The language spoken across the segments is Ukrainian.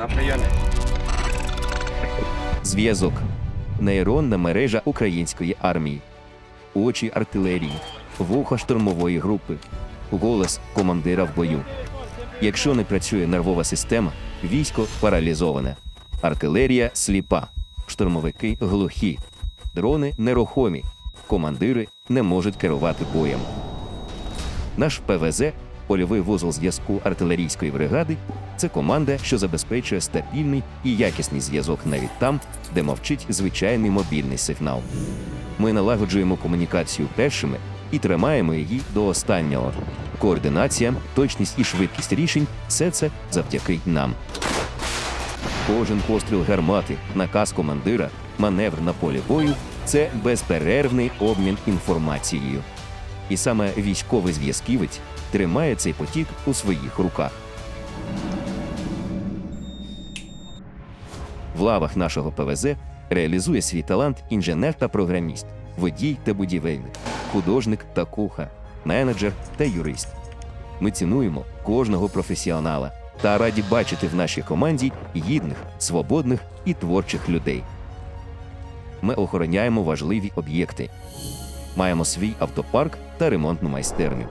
На прийомі. Зв'язок. Нейронна мережа української армії. Очі артилерії. Вуха штурмової групи. Голос командира в бою. Якщо не працює нервова система, військо паралізоване. Артилерія сліпа. Штурмовики глухі. Дрони нерухомі. Командири не можуть керувати боєм. Наш ПВЗ, польовий вузол зв'язку артилерійської бригади, це команда, що забезпечує стабільний і якісний зв'язок навіть там, де мовчить звичайний мобільний сигнал. Ми налагоджуємо комунікацію першими і тримаємо її до останнього. Координація, точність і швидкість рішень все це завдяки нам. Кожен постріл гармати, наказ командира, маневр на полі бою це безперервний обмін інформацією. І саме військовий зв'язківець тримає цей потік у своїх руках. В лавах нашого ПВЗ реалізує свій талант інженер та програміст, водій та будівельник, художник та кухар, менеджер та юрист. Ми цінуємо кожного професіонала та раді бачити в нашій команді гідних, свободних і творчих людей. Ми охороняємо важливі об'єкти, маємо свій автопарк та ремонтну майстерню.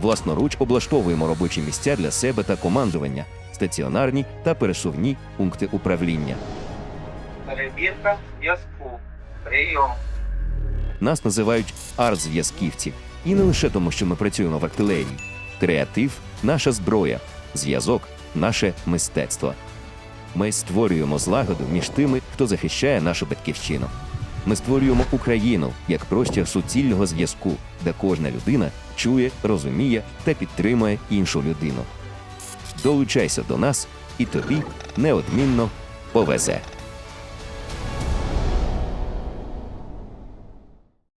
Власноруч облаштовуємо робочі місця для себе та командування, стаціонарні та пересувні пункти управління. Перевірка зв'язку. Прийом. Нас називають арт-зв'язківці. І не лише тому, що ми працюємо в артилерії. Креатив наша зброя, зв'язок наше мистецтво. Ми створюємо злагоду між тими, хто захищає нашу батьківщину. Ми створюємо Україну як простір суцільного зв'язку, де кожна людина чує, розуміє та підтримує іншу людину. Долучайся до нас, і тобі неодмінно повезе.